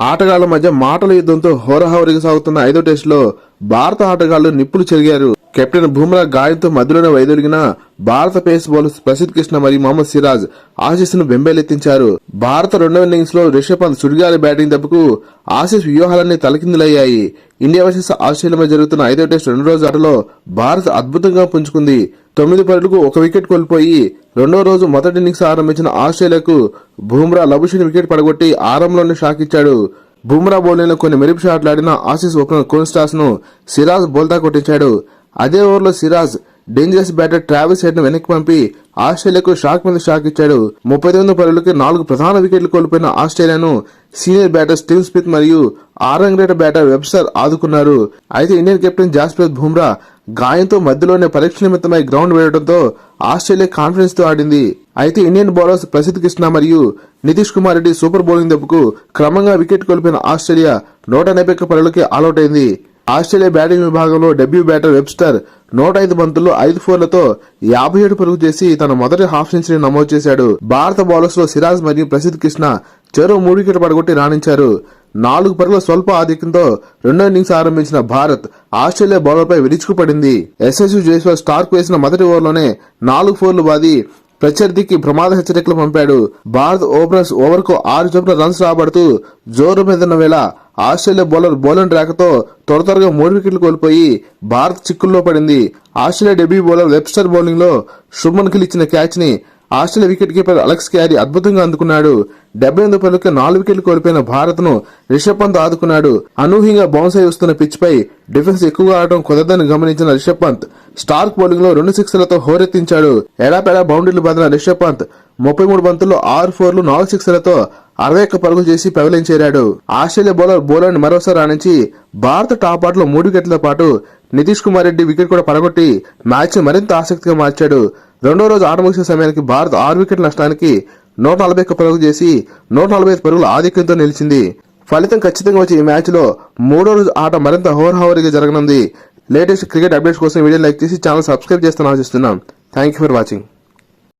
ఆటగాళ్ళ మధ్య మాటల యుద్ధంతో హోరహోరీగా సాగుతున్న ఐదో టెస్టులో భారత ఆటగాళ్ళు నిప్పులు చెరిగారు. కెప్టెన్ బుమ్రా గాయంతో మధ్యలోనే వైదొలిగిన భారత పేస్ బౌలర్ ప్రసిద్ కృష్ణ మరియు మహమ్మద్ సిరాజ్ ఆశీస్ను బెంబేలెత్తించారు భారత రెండవ ఇన్నింగ్స్లో రిషబ్ పంత్ సుడిగాలి బ్యాటింగ్ దెబ్బకు ఆశీస్ వ్యూహాలన్నీ తలకిందులయ్యాయి. ఇండియా వర్సెస్ ఆస్ట్రేలియా మధ్య జరుగుతున్న ఐదో టెస్ట్ రెండు రోజు ఆటలో భారత్ అద్భుతంగా పుంజుకుంది. తొమ్మిది పరులకు ఒక వికెట్ కోల్పోయి రెండో రోజు మొదటి ఇన్నింగ్స్ ఆరంభించిన ఆస్ట్రేలియాకు బుమ్రా లభుషిని వికెట్ పడగొట్టి ఆరంభంలోనే షాక్ ఇచ్చాడు. బుమ్రా బౌలింగ్లో కొన్ని మెరుపు షాట్లు ఆడిన ఆసీస్ ఓపెనర్ కోన్ స్టార్స్ను సిరాజ్ బోల్తా కొట్టించాడు. అదే ఓవర్లో సిరాజ్ డేంజరస్ బ్యాటర్ ట్రావెల్స్ హెడ్ను వెనక్కి పంపి ఆస్ట్రేలియాకు షాక్ మీద షాక్ ఇచ్చాడు. ముప్పై తొమ్మిది పరుగులకి నాలుగు ప్రధాన వికెట్లు కోల్పోయిన ఆస్ట్రేలియాను సీనియర్ బ్యాటర్ స్టీవ్ స్మిత్ మరియు ఆరంగ్రేట బ్యాటర్ వెబ్స్టర్ ఆదుకున్నారు. అయితే ఇండియన్ కెప్టెన్ జాస్ప్రీత్ బుమ్రా గాయంతో మధ్యలోనే పరీక్ష నిమిత్తమై గ్రౌండ్ వేయడంతో ఆస్ట్రేలియా కాన్ఫిడెన్స్తో ఆడింది. అయితే ఇండియన్ బౌలర్స్ ప్రసిద్ధ కృష్ణ మరియు నితీష్ కుమార్ రెడ్డి సూపర్ బౌలింగ్ దెబ్బకు క్రమంగా వికెట్ కోల్పోయిన ఆస్ట్రేలియా నూట ఎనభై ఒక్క పరుగులకి ఆల్అౌట్ అయింది. ఆస్ట్రేలియా బ్యాటింగ్ విభాగంలో డెబ్యూ బ్యాటర్ వెబ్స్టర్ నూట ఐదు బంతుల్లో ఐదు ఫోర్లతో యాభై ఏడు పరుగు చేసి తన మొదటి హాఫ్ సెంచరీ నమోదు చేశాడు. భారత బౌలర్స్లో సిరాజ్ మరియు ప్రసిద్ కృష్ణ చెరో మూడు వికెట్ పడగొట్టి రాణించారు. నాలుగు పరుగుల స్వల్ప ఆధిక్యంతో రెండో ఇన్నింగ్స్ ఆరంభించిన భారత్ ఆస్ట్రేలియా బౌలర్పై విరుచుకుపడింది. ఎస్ఎస్ జైస్వాల్ స్టార్క్ వేసిన మొదటి ఓవర్లోనే నాలుగు ఫోర్లు బాది ప్రత్యర్థికి ప్రమాద హెచ్చరికలు పంపాడు. భారత్ ఓపెనర్స్ ఓవర్కు ఆరు జంపుల రన్స్ రాబడుతూ జోరు మీదన్న వేళ ఆస్ట్రేలియా బౌలర్ బౌలన్ ర్యాక్తో త్వర త్వరగా మూడు వికెట్లు కోల్పోయి భారత్ చిక్కుల్లో పడింది. ఆస్ట్రేలియా డెబ్యూ బౌలర్ వెబ్స్టర్ బౌలింగ్లో శుభ్మన్ గిల్ ఇచ్చిన క్యాచ్ని Australia wicket keeper Alex Carey అద్భుతంగా అందుకున్నాడు. డెబ్బై ఎనిమిది పరులకు నాలుగు వికెట్లు కోల్పోయిన భారత్ను రిషబ్ పంత్ ఆదుకున్నాడు. అనూహ్యంగా బౌన్స్ అయి వస్తున్న పిచ్పై డిఫెన్స్ ఎక్కువగా ఆడటం కుదరదని గమనించిన రిషబ్ పంత్ స్టార్క్ బౌలింగ్లో రెండు సిక్స్లతో హోరెత్తించాడు. ఎడాపెడా బౌండరీలు బాదిన రిషబ్ పంత్ ముప్పై మూడు బంతుల్లో ఆరు ఫోర్లు నాలుగు సిక్స్లతో అరవై ఒక్క పరుగులు చేసి పెవలించేరాడు ఆస్ట్రేలియా బౌలర్ బౌలర్ మరోసారి రాణించి భారత టాప్ ఆటలో మూడు వికెట్లతో పాటు నితీష్ కుమార్ రెడ్డి వికెట్ కూడా పడగొట్టి మ్యాచ్ మరింత ఆసక్తిగా మార్చాడు. రెండో రోజు ఆట ముగిసే సమయానికి భారత్ ఆరు వికెట్ల నష్టానికి నూట నలభై ఒక్క పరుగులు చేసి నూట నలభై ఐదు పరుగుల ఆధిక్యంతో నిలిచింది. ఫలితం ఖచ్చితంగా వచ్చే ఈ మ్యాచ్లో మూడో రోజు ఆట మరింత హోర్హోరీగా జరగనుంది. లేటెస్ట్ క్రికెట్ అప్డేట్స్ కోసం వీడియో లైక్ చేసి ఛానల్ సబ్స్క్రైబ్ చేస్తాను ఆశిస్తున్నాం. Thank you for watching.